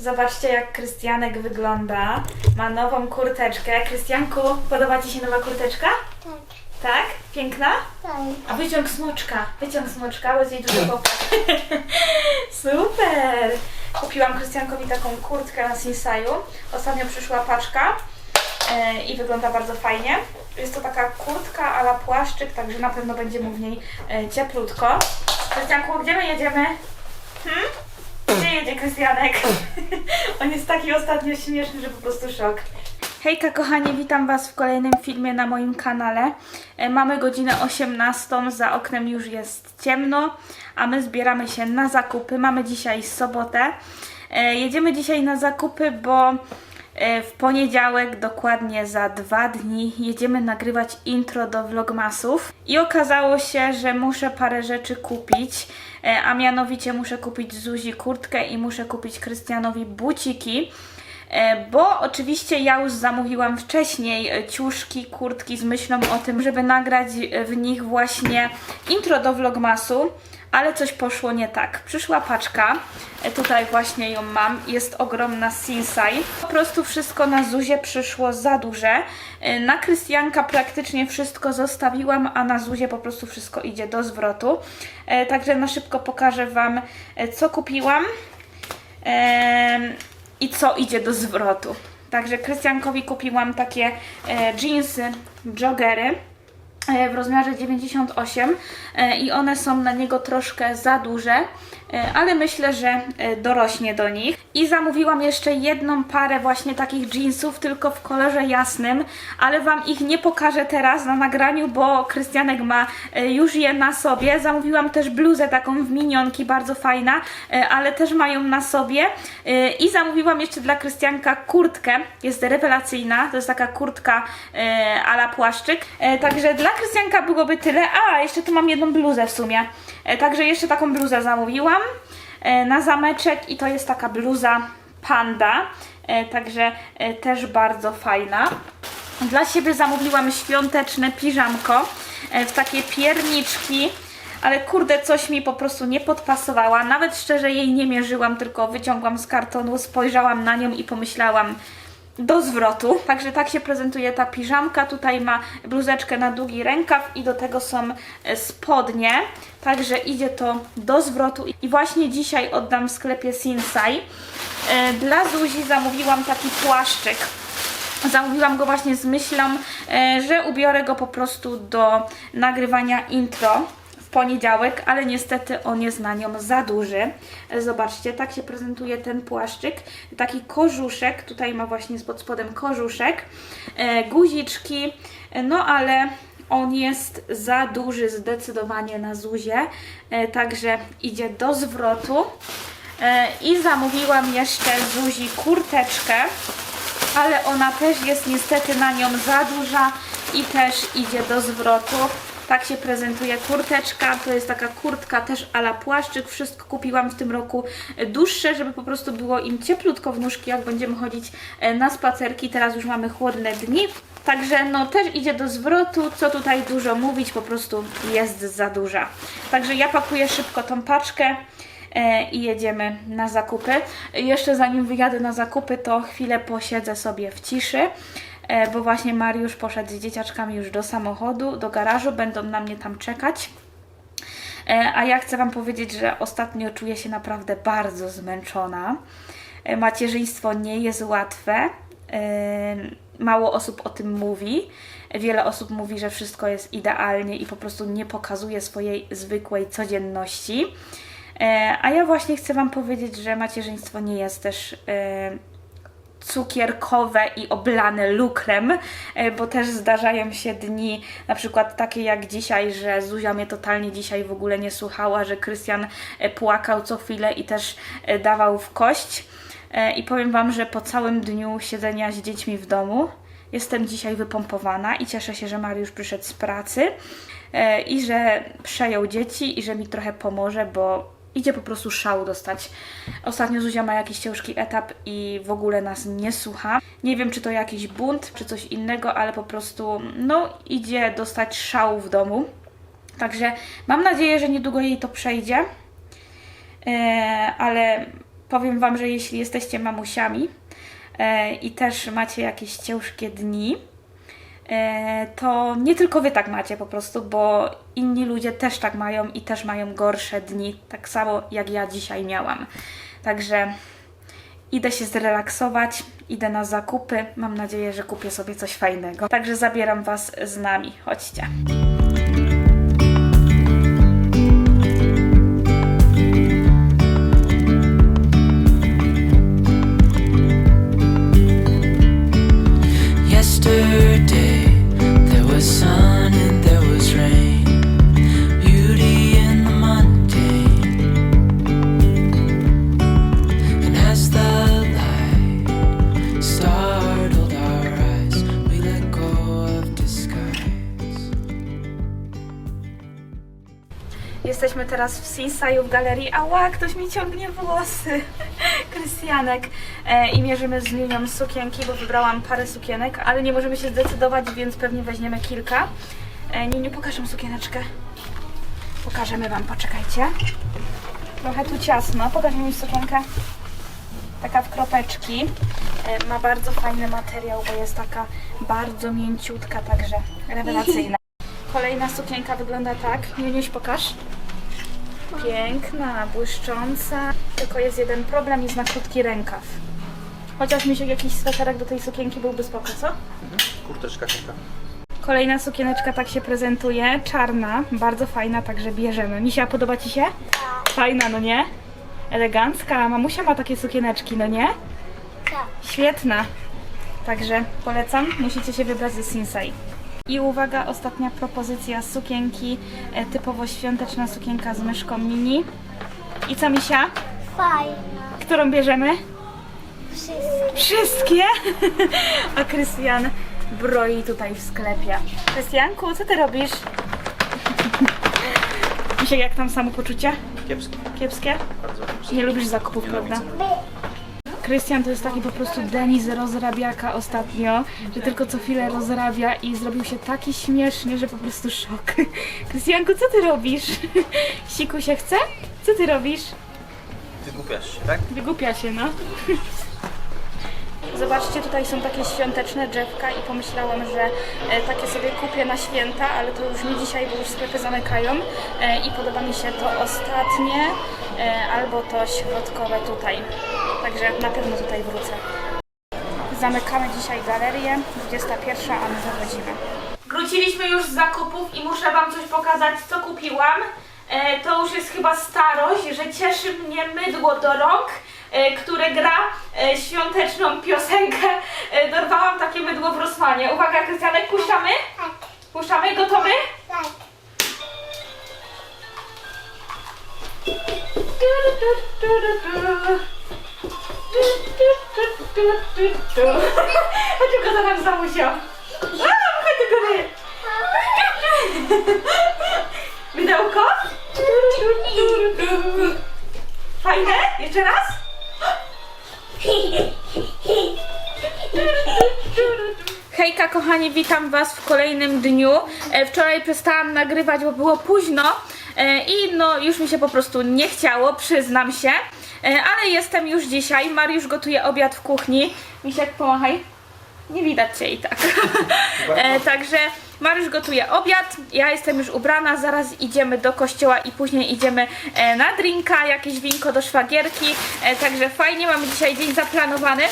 Zobaczcie, jak Krystianek wygląda. Ma nową kurteczkę. Krystianku, podoba Ci się nowa kurteczka? Tak, Tak? Piękna? tak. A wyciąg smoczka. Wyciąg smoczka, bo jest jej dużo popatrz. Super! Kupiłam Krystiankowi taką kurtkę na Sinsaju. Ostatnio przyszła paczka e, i wygląda bardzo fajnie. Jest to taka kurtka ala płaszczyk, także na pewno będzie mu w niej e, cieplutko. Krystianku, gdzie my jedziemy? Hmm? Gdzie jedzie Krystianek? On jest taki ostatnio śmieszny, że po prostu szok. Hejka kochani, witam Was w kolejnym filmie na moim kanale. E, Mamy godzinę 18, za oknem już jest ciemno, a my zbieramy się na zakupy. Mamy dzisiaj sobotę. E, Jedziemy dzisiaj na zakupy, bo w poniedziałek, dokładnie za dwa dni, jedziemy nagrywać intro do vlogmasów. I okazało się, że muszę parę rzeczy kupić, e, a mianowicie muszę kupić Zuzi kurtkę i muszę kupić Krystianowi buciki. E, Bo oczywiście ja już zamówiłam wcześniej e, ciuszki, kurtki z myślą o tym, żeby nagrać e, w nich właśnie intro do vlogmasu, ale coś poszło nie tak. Przyszła paczka, tutaj właśnie ją mam, jest ogromna Sinsai. Po prostu wszystko na Zuzie przyszło za duże. Na Krystianka praktycznie wszystko zostawiłam, a na Zuzie po prostu wszystko idzie do zwrotu. Także na szybko pokażę Wam, co kupiłam. I co idzie do zwrotu. Także Krystiankowi kupiłam takie e, jeansy, joggery e, w rozmiarze 98 e, i one są na niego troszkę za duże, ale myślę, że e, dorośnie do nich. I zamówiłam jeszcze jedną parę właśnie takich jeansów, tylko w kolorze jasnym, ale Wam ich nie pokażę teraz na nagraniu, bo Krystianek ma e, już je na sobie. Zamówiłam też bluzę taką w minionki, bardzo fajna, e, ale też mają na sobie. E, I zamówiłam jeszcze dla Krystianka kurtkę, jest rewelacyjna, to jest taka kurtka e, ala płaszczyk. E, Także dla Krystianka byłoby tyle. A, jeszcze tu mam jedną bluzę w sumie. E, Także jeszcze taką bluzę zamówiłam e, na zameczek i to jest taka bluza panda, e, także też bardzo fajna. Dla siebie zamówiłam świąteczne piżamko w takie pierniczki, ale kurde, coś mi po prostu nie podpasowała. Nawet szczerze jej nie mierzyłam, tylko wyciągłam z kartonu, spojrzałam na nią i pomyślałam, do zwrotu. Także tak się prezentuje ta piżamka. Tutaj ma bluzeczkę na długi rękaw i do tego są e, spodnie. Także idzie to do zwrotu. I właśnie dzisiaj oddam w sklepie Sinsai. E, Dla Zuzi zamówiłam taki płaszczyk. Zamówiłam go właśnie z myślą, e, że ubiorę go po prostu do nagrywania intro poniedziałek, ale niestety on jest na nią za duży. Zobaczcie, tak się prezentuje ten płaszczyk. Taki kożuszek, tutaj ma właśnie pod spodem kożuszek, e, guziczki, no ale on jest za duży zdecydowanie na Zuzie, e, także idzie do zwrotu. E, I zamówiłam jeszcze Zuzi kurteczkę ale ona też jest niestety na nią za duża i też idzie do zwrotu. Tak się prezentuje kurteczka, to jest taka kurtka też ala płaszczyk, wszystko kupiłam w tym roku dłuższe, żeby po prostu było im cieplutko w nóżki, jak będziemy chodzić e, na spacerki, teraz już mamy chłodne dni. Także no też idzie do zwrotu, co tutaj dużo mówić, po prostu jest za duża. Także ja pakuję szybko tą paczkę e, i jedziemy na zakupy. Jeszcze zanim wyjadę na zakupy, to chwilę posiedzę sobie w ciszy, bo właśnie Mariusz poszedł z dzieciaczkami już do samochodu, do garażu, będą na mnie tam czekać. E, A ja chcę Wam powiedzieć, że ostatnio czuję się naprawdę bardzo zmęczona. E, Macierzyństwo nie jest łatwe. E, Mało osób o tym mówi. Wiele osób mówi, że wszystko jest idealnie i po prostu nie pokazuje swojej zwykłej codzienności. E, A ja właśnie chcę Wam powiedzieć, że macierzyństwo nie jest też e, cukierkowe i oblane lukrem, e, bo też zdarzają się dni, na przykład takie jak dzisiaj, że Zuzia mnie totalnie dzisiaj w ogóle nie słuchała, że Krystian e, płakał co chwilę i też e, dawał w kość. I powiem Wam, że po całym dniu siedzenia z dziećmi w domu jestem dzisiaj wypompowana i cieszę się, że Mariusz przyszedł z pracy i że przejął dzieci i że mi trochę pomoże, bo idzie po prostu szału dostać. Ostatnio Zuzia ma jakiś ciężki etap i w ogóle nas nie słucha. Nie wiem, czy to jakiś bunt, czy coś innego, ale po prostu, no, idzie dostać szału w domu. Także mam nadzieję, że niedługo jej to przejdzie. E, ale powiem Wam, że jeśli jesteście mamusiami e, i też macie jakieś ciężkie dni, to nie tylko Wy tak macie po prostu, bo inni ludzie też tak mają i też mają gorsze dni, tak samo jak ja dzisiaj miałam. Także idę się zrelaksować, idę na zakupy. Mam nadzieję, że kupię sobie coś fajnego. Także zabieram Was z nami. Chodźcie. Jesteśmy teraz w Sinsaju w galerii. Ała, ktoś mi ciągnie włosy. Krystianek. E, I mierzymy z Lilią sukienki, bo wybrałam parę sukienek, ale nie możemy się zdecydować, więc pewnie weźmiemy kilka. E, Niniu, pokażę sukieneczkę. Pokażemy Wam, poczekajcie. Trochę tu ciasno. Pokaż mi sukienkę. Taka w kropeczki. E, Ma bardzo fajny materiał, bo jest taka bardzo mięciutka, także rewelacyjna. Kolejna sukienka wygląda tak. Niuniuś, pokaż. Piękna, błyszcząca. Tylko jest jeden problem, jest na krótki rękaw. Chociaż mi się jakiś sweterek do tej sukienki byłby spoko, co? Kurteczka taka. Kolejna sukieneczka tak się prezentuje, czarna, bardzo fajna, także bierzemy. Misia, podoba Ci się? Fajna, no nie? Elegancka, mamusia ma takie sukieneczki, no nie? Świetna. Także polecam, musicie się wybrać ze Sinsei. I uwaga, ostatnia propozycja sukienki, e, typowo świąteczna sukienka z myszką mini. I co, Misia? Fajna. Którą bierzemy? Wszystkie. Wszystkie? A Krystian broi tutaj w sklepie. Krystianku, co ty robisz? Misiek, jak tam samopoczucie? Kiepskie. Kiepskie? Bardzo kiepskie. Nie lubisz zakupów, prawda? Krystian to jest taki po prostu Denis rozrabiaka ostatnio, że tylko co chwilę rozrabia i zrobił się taki śmieszny, że po prostu szok. Krystianku, co ty robisz? Siku się chce? Co ty robisz? Wygłupiasz się, tak? Wygłupia się, no. Zobaczcie, tutaj są takie świąteczne drzewka i pomyślałam, że e, takie sobie kupię na święta, ale to już nie dzisiaj, bo już sklepy zamykają e, i podoba mi się to ostatnie e, albo to środkowe tutaj. Także na pewno tutaj wrócę. Zamykamy dzisiaj galerię, 21, a my wychodzimy. Wróciliśmy już z zakupów i muszę Wam coś pokazać, co kupiłam. E, to już jest chyba starość, że cieszy mnie mydło do rąk, e, które gra e, świąteczną piosenkę. E, dorwałam takie mydło w Rosmanie. Uwaga, Krystianek, puszczamy? Tak, Puszczamy, gotowy? tak. Chodź go za nam zamusiał. A, chodź do góry. Mydełko? Fajne? Jeszcze raz? Hejka kochani, witam Was w kolejnym dniu. E, Wczoraj przestałam nagrywać, bo było późno e, i no już mi się po prostu nie chciało, przyznam się. E, Ale jestem już dzisiaj. Mariusz gotuje obiad w kuchni. Misiek, pomachaj. Nie widać Cię i tak. E, także Mariusz gotuje obiad, ja jestem już ubrana, zaraz idziemy do kościoła i później idziemy e, na drinka, jakieś winko do szwagierki, także fajnie, mamy dzisiaj dzień zaplanowany,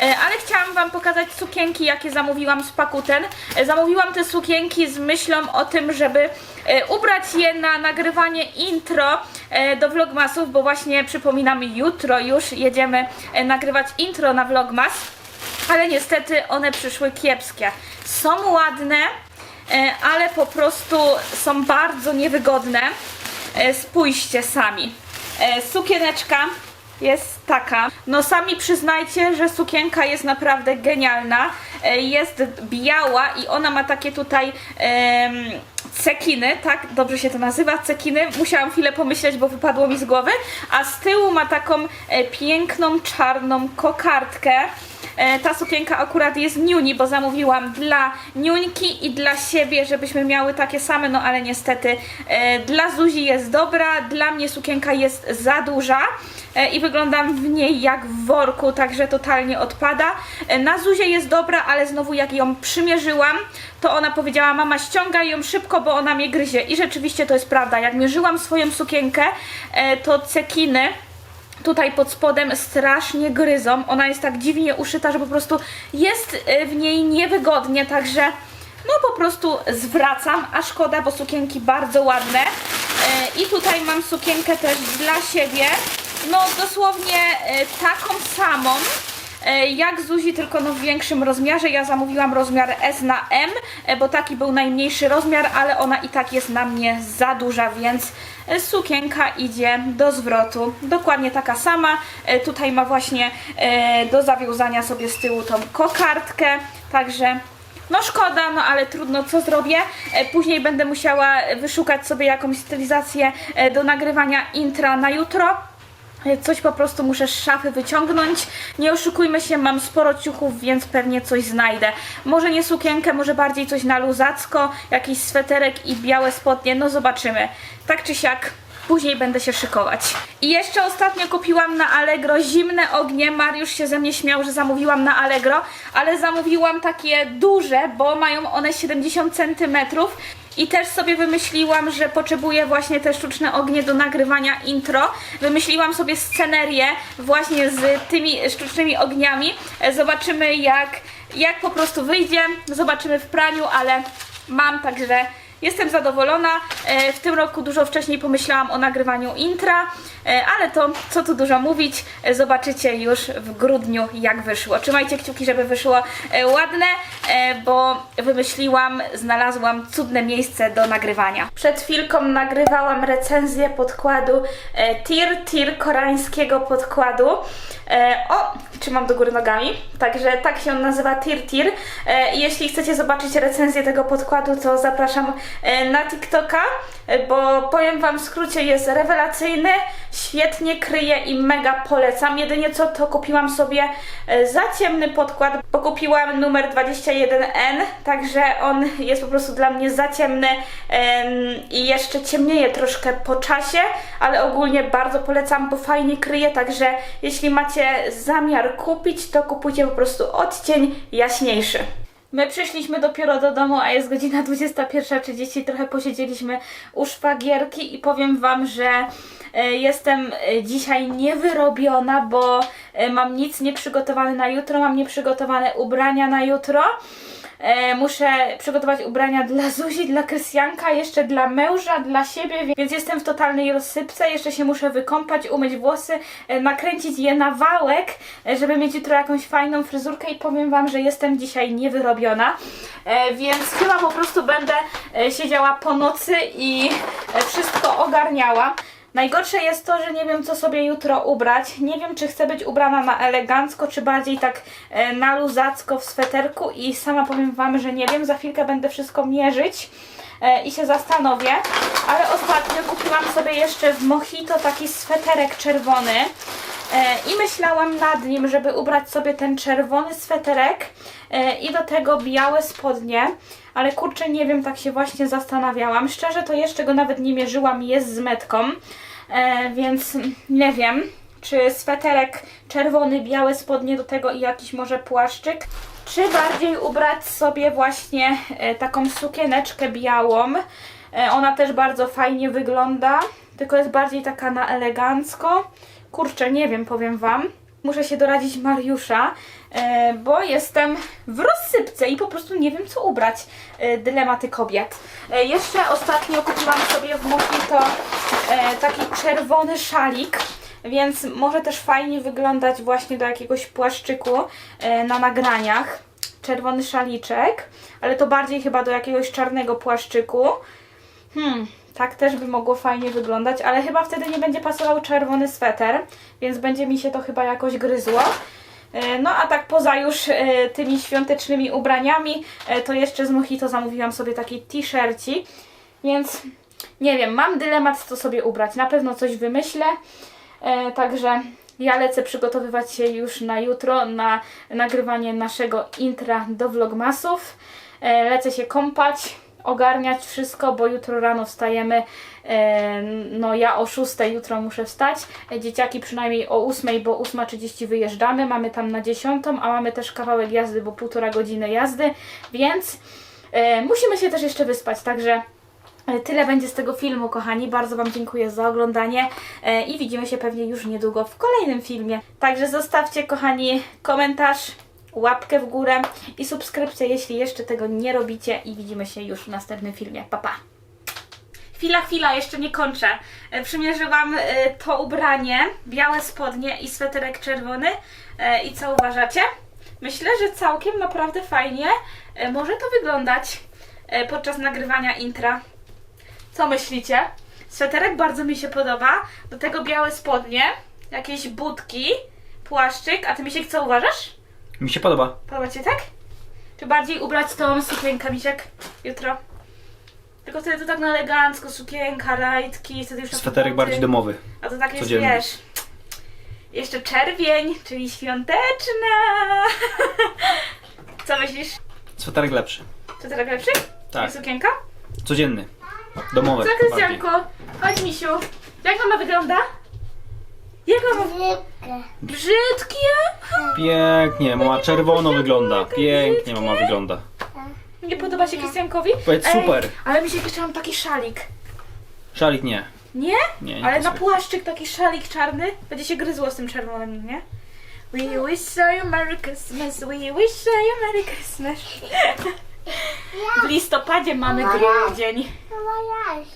ale chciałam Wam pokazać sukienki, jakie zamówiłam z Pakuten. Zamówiłam te sukienki z myślą o tym, żeby ubrać je na nagrywanie intro do vlogmasów, bo właśnie przypominam, jutro już jedziemy e, nagrywać intro na vlogmas ale niestety one przyszły kiepskie. Są ładne, e, ale po prostu są bardzo niewygodne. E, Spójrzcie sami. E, Sukieneczka jest taka. No sami przyznajcie, że sukienka jest naprawdę genialna. E, Jest biała i ona ma takie tutaj em, cekiny, tak? Dobrze się to nazywa, cekiny. Musiałam chwilę pomyśleć, bo wypadło mi z głowy. A z tyłu ma taką e, piękną czarną kokardkę. E, ta sukienka akurat jest niuni, bo zamówiłam dla niuńki i dla siebie, żebyśmy miały takie same, no ale niestety e, dla Zuzi jest dobra, dla mnie sukienka jest za duża e, i wyglądam w niej jak w worku, także totalnie odpada. Na Zuzie jest dobra, ale znowu jak ją przymierzyłam, to ona powiedziała, mama ściągaj ją szybko, bo ona mnie gryzie. I rzeczywiście to jest prawda, jak mierzyłam swoją sukienkę, to cekiny tutaj pod spodem strasznie gryzą. Ona jest tak dziwnie uszyta, że po prostu jest e, w niej niewygodnie, także no po prostu zwracam, a szkoda, bo sukienki bardzo ładne. E, I tutaj mam sukienkę też dla siebie, no dosłownie e, taką samą. E, Jak Zuzi, tylko no w większym rozmiarze. Ja zamówiłam rozmiar S na M, e, bo taki był najmniejszy rozmiar, ale ona i tak jest na mnie za duża, więc e, sukienka idzie do zwrotu. Dokładnie taka sama. Tutaj ma właśnie do zawiązania sobie z tyłu tą kokardkę, także no szkoda, no ale trudno, co zrobię. Później będę musiała wyszukać sobie jakąś stylizację do nagrywania intra na jutro. E, Coś po prostu muszę z szafy wyciągnąć. Nie oszukujmy się, mam sporo ciuchów, więc pewnie coś znajdę. Może nie sukienkę, może bardziej coś na luzacko, jakiś sweterek i białe spodnie, no zobaczymy. Tak czy siak, później będę się szykować. I jeszcze ostatnio kupiłam na Allegro zimne ognie. Mariusz się ze mnie śmiał, że zamówiłam na Allegro, ale zamówiłam takie duże, bo mają one 70 cm. I też sobie wymyśliłam, że potrzebuję właśnie te sztuczne ognie do nagrywania intro. Wymyśliłam sobie scenerię właśnie z tymi sztucznymi ogniami. E, Zobaczymy jak, jak po prostu wyjdzie. Zobaczymy w praniu, ale mam także Jestem zadowolona. E, W tym roku dużo wcześniej pomyślałam o nagrywaniu intra, e, ale to co tu dużo mówić, e, zobaczycie już w grudniu jak wyszło. Trzymajcie kciuki, żeby wyszło ładne, bo wymyśliłam, znalazłam cudne miejsce do nagrywania. Przed chwilką nagrywałam recenzję podkładu Tir Tir koreańskiego podkładu. O, trzymam do góry nogami. Także tak się on nazywa Tir Tir. Jeśli chcecie zobaczyć recenzję tego podkładu, to zapraszam na TikToka, e, bo powiem Wam w skrócie, jest rewelacyjny, świetnie kryje i mega polecam. Jedynie co, to kupiłam sobie e, za ciemny podkład, bo kupiłam numer 21N, także on jest po prostu dla mnie za ciemny em, i jeszcze ciemnieje troszkę po czasie, ale ogólnie bardzo polecam, bo fajnie kryje, także jeśli macie zamiar kupić, to kupujcie po prostu odcień jaśniejszy. My przyszliśmy dopiero do domu, a jest godzina 21.30. Trochę posiedzieliśmy u szwagierki i powiem Wam, że e, jestem e, dzisiaj niewyrobiona, bo e, mam nic nieprzygotowane na jutro, mam nieprzygotowane ubrania na jutro. E, muszę przygotować ubrania dla Zuzi, dla Krystianka, jeszcze dla męża, dla siebie, więc jestem w totalnej rozsypce. Jeszcze się muszę wykąpać, umyć włosy, e, nakręcić je na wałek, e, żeby mieć jutro jakąś fajną fryzurkę i powiem Wam, że jestem dzisiaj niewyrobiona, e, więc chyba po prostu będę e, siedziała po nocy i e, wszystko ogarniała. Najgorsze jest to, że nie wiem co sobie jutro ubrać. Nie wiem czy chcę być ubrana na elegancko, czy bardziej tak e, na luzacko w sweterku i sama powiem Wam, że nie wiem. Za chwilkę będę wszystko mierzyć e, i się zastanowię. Ale ostatnio kupiłam sobie jeszcze w Mojito taki sweterek czerwony i myślałam nad nim, żeby ubrać sobie ten czerwony sweterek e, i do tego białe spodnie. Ale kurczę, nie wiem, tak się właśnie zastanawiałam. Szczerze to jeszcze go nawet nie mierzyłam, jest z metką, e, więc nie wiem, czy sweterek czerwony, białe spodnie do tego i jakiś może płaszczyk, czy bardziej ubrać sobie właśnie e, taką sukieneczkę białą. E, ona też bardzo fajnie wygląda, tylko jest bardziej taka na elegancko. Kurczę, nie wiem, powiem Wam. Muszę się doradzić Mariusza, e, bo jestem w rozsypce i po prostu nie wiem co ubrać. E, dylematy kobiet. E, jeszcze ostatnio kupiłam sobie w e, taki czerwony szalik, więc może też fajnie wyglądać właśnie do jakiegoś płaszczyku na nagraniach. Czerwony szaliczek, ale to bardziej chyba do jakiegoś czarnego płaszczyku. Hmm, tak też by mogło fajnie wyglądać, ale chyba wtedy nie będzie pasował czerwony sweter, więc będzie mi się to chyba jakoś gryzło. E, No a tak poza już e, tymi świątecznymi ubraniami, e, to jeszcze z Mojito zamówiłam sobie taki t-shirci, więc nie wiem, mam dylemat co sobie ubrać. Na pewno coś wymyślę, także Ja lecę przygotowywać się już na jutro, na nagrywanie naszego intra do vlogmasów. Lecę się kąpać, ogarniać wszystko, bo jutro rano wstajemy. No ja o 6 jutro muszę wstać. Dzieciaki przynajmniej o 8, bo 8.30 wyjeżdżamy. Mamy tam na 10, a mamy też kawałek jazdy, bo półtora godziny jazdy, więc musimy się też jeszcze wyspać, także E, Tyle będzie z tego filmu, kochani. Bardzo Wam dziękuję za oglądanie e, i widzimy się pewnie już niedługo w kolejnym filmie. Także zostawcie, kochani, komentarz, łapkę w górę i subskrypcję, jeśli jeszcze tego nie robicie. I widzimy się już w następnym filmie. Pa, pa! Chwila, chwila, jeszcze nie kończę. E, Przymierzyłam e, to ubranie, białe spodnie i sweterek czerwony. E, I co uważacie? Myślę, że całkiem naprawdę fajnie może to wyglądać podczas nagrywania intra. Co myślicie? Sweterek bardzo mi się podoba. Do tego białe spodnie, jakieś budki, płaszczyk. A ty Misiek co uważasz? Mi się podoba. Podoba ci tak? Czy bardziej ubrać tą sukienkę, Misiek, jutro? Tylko wtedy to tak na elegancko, sukienka, rajtki, wtedy już na Sweterek bardziej domowy. A to tak jest, codzienny. wiesz... Jeszcze czerwień, czyli świąteczna. Co myślisz? Sweterek lepszy. Sweterek lepszy? Tak. I sukienka? Codzienny. Domowy. Co, bardziej. Krystianko? Chodź, Misiu. Jak mama wygląda? Jak mama... Rybkę. Brzydkie? Pięknie, mama czerwono wygląda. Pięknie mama wygląda. Nie podoba się Krystiankowi? Powiedz Ej, super. Ale mi się jeszcze mam taki szalik. Szalik nie. Nie? Nie, nie Ale na pasuje. płaszczyk taki szalik czarny będzie się gryzło z tym czerwonym, nie? We wish you Merry Christmas, we wish you Merry Christmas. W listopadzie mamy grudzień.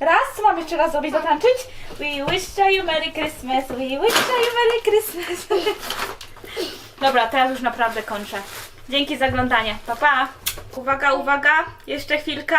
Raz, co mam jeszcze raz zrobić, zatańczyć? We wish you Merry Christmas, we wish you Merry Christmas. Dobra, teraz już naprawdę kończę. Dzięki za oglądanie. Pa, pa. Uwaga, uwaga. Jeszcze chwilka.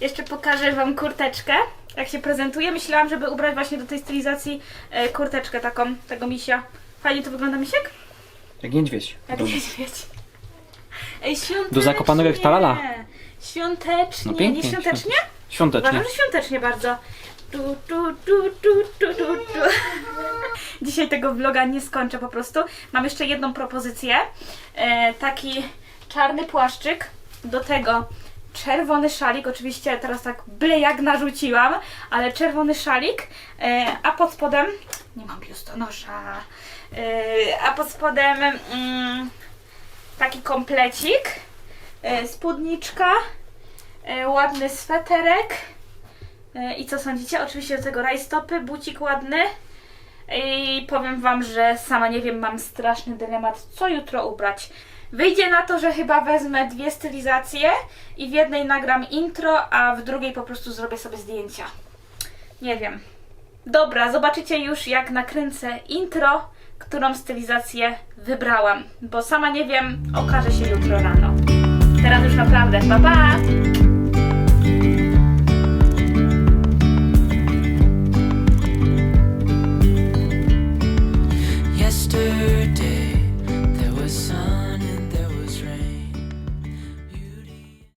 Jeszcze pokażę Wam kurteczkę. Jak się prezentuje. Myślałam, żeby ubrać właśnie do tej stylizacji e, kurteczkę taką, tego misia. Fajnie to wygląda, misiek? Jak niedźwiedź. Jak niedźwiedź. Ej, świątecznie. Do zakopanego jak talala. Świątecznie. No pięknie, Nie świątecznie? Świątecznie. Uważam, że świątecznie bardzo. Tu, tu, tu, tu, tu, tu, tu. Dzisiaj tego vloga nie skończę po prostu. Mam jeszcze jedną propozycję. E, taki czarny płaszczyk, do tego czerwony szalik, oczywiście teraz tak byle jak narzuciłam, ale czerwony szalik, e, a pod spodem, nie mam biustonosza, e, a pod spodem mm, taki komplecik, e, spódniczka, e, ładny sweterek, E, I co sądzicie? Oczywiście do tego rajstopy, bucik ładny. I powiem Wam, że sama nie wiem, mam straszny dylemat, co jutro ubrać. Wyjdzie na to, że chyba wezmę dwie stylizacje i w jednej nagram intro, a w drugiej po prostu zrobię sobie zdjęcia. Nie wiem. Dobra, zobaczycie już jak nakręcę intro, którą stylizację wybrałam, bo sama nie wiem, okaże się jutro rano. Teraz już naprawdę, pa pa! Easter